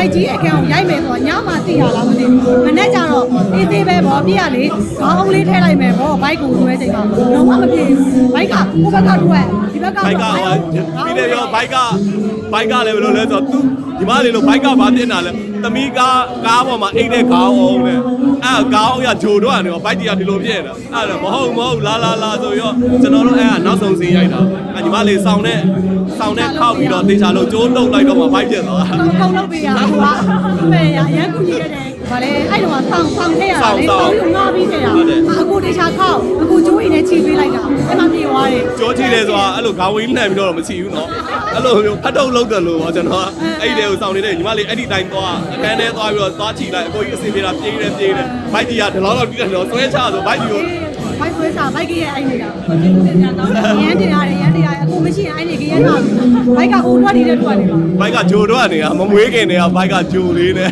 ိုက်ကြီးအခန်းကိုရိုက်မယ်ဆိုတော့ညမှသိရလားမသိဘူးမနေ့ကျတော့အေးသေးပဲဗောပြရလေခေါင်းလေးထည့်လိုက်မယ်ဗောဘိုက်ကိုတွဲချိန်မှာလုံးဝမပြေဘူးဘိုက်ကကိုယ့်ဘက်ကထွက်ဒီဘက်ကဘိုက်ကဟိုပြီးတယ်ရောဘိုက်ကဘိုက်ကလည်းဘယ်လိုလဲဆိုတော့သူဒီမလေးလို့ဘိုက်ကဘာဖြစ်နေတာလဲသမီးကားကားပေါ်မှာအိတ်တဲ့ခေါင်းအောင်နဲ့အဲ့ခေါင်းအောင်ရဂျိုတော့နေတော့ဘိုက်တီကဒီလိုဖြစ်နေတာအဲ့တော့မဟုတ်မဟုတ်လာလာလာဆိုရောကျွန်တော်တို့အဲ့ကနောက်ဆုံးစင်းရိုက်တာအဲ့ဒီမလေးစောင်းနဲ့ ဆောင်နဲ့ခောက်ပြီးတော့တေချာလို့ကျိုးတုပ်လိုက်တော့မှဘိုက်ပြက်သွား။ကောင်းလုပ်ပေးရအောင်ပါ။မယ်ရအရင်ကူညီရတယ်။ဗာလေအဲ့တော့ဆောင်းဆောင်းထည့်ရတာလေဆောင်းငါပြီးထည့်ရတာ။အခုတေချာခောက်အခုကျိုးအိမ်နဲ့ချီပေးလိုက်တာ။အဲ့မှပြေသွားတယ်။ကျိုးချီတယ်ဆိုတာအဲ့လိုခေါင်းဝင်းလှန်ပြီးတော့မချီဘူးနော်။အဲ့လိုမျိုးဖတ်တုပ်လုပ်တယ်လို့ပေါ့ကျွန်တော်ကအဲ့ဒီကိုဆောင်နေတဲ့ညီမလေးအဲ့ဒီတိုင်းသွားအခန်းထဲသွားပြီးတော့သွားချီလိုက်အကိုကြီးအစီပြေတာပြေးတယ်ပြေးတယ်ဘိုက်ကြီးကဒီလောက်လောက်တီးတယ်တော့ဆွဲချဆိုဘိုက်ကြီးကိုဘိုက်ဆွဲစားဘိုက်ကြီးရဲ့အိမ်နေတာ။ဟုတ်တယ်။ရန်တင်ရတယ်ရန် ဘိုက်ကဟိုထွက်နေတဲ့ထွက်နေပါ ဘိုက်ကဂျိုတော့နေတာမမွေးခင်တည်းကဘိုက်ကဂျိုလေးနဲ့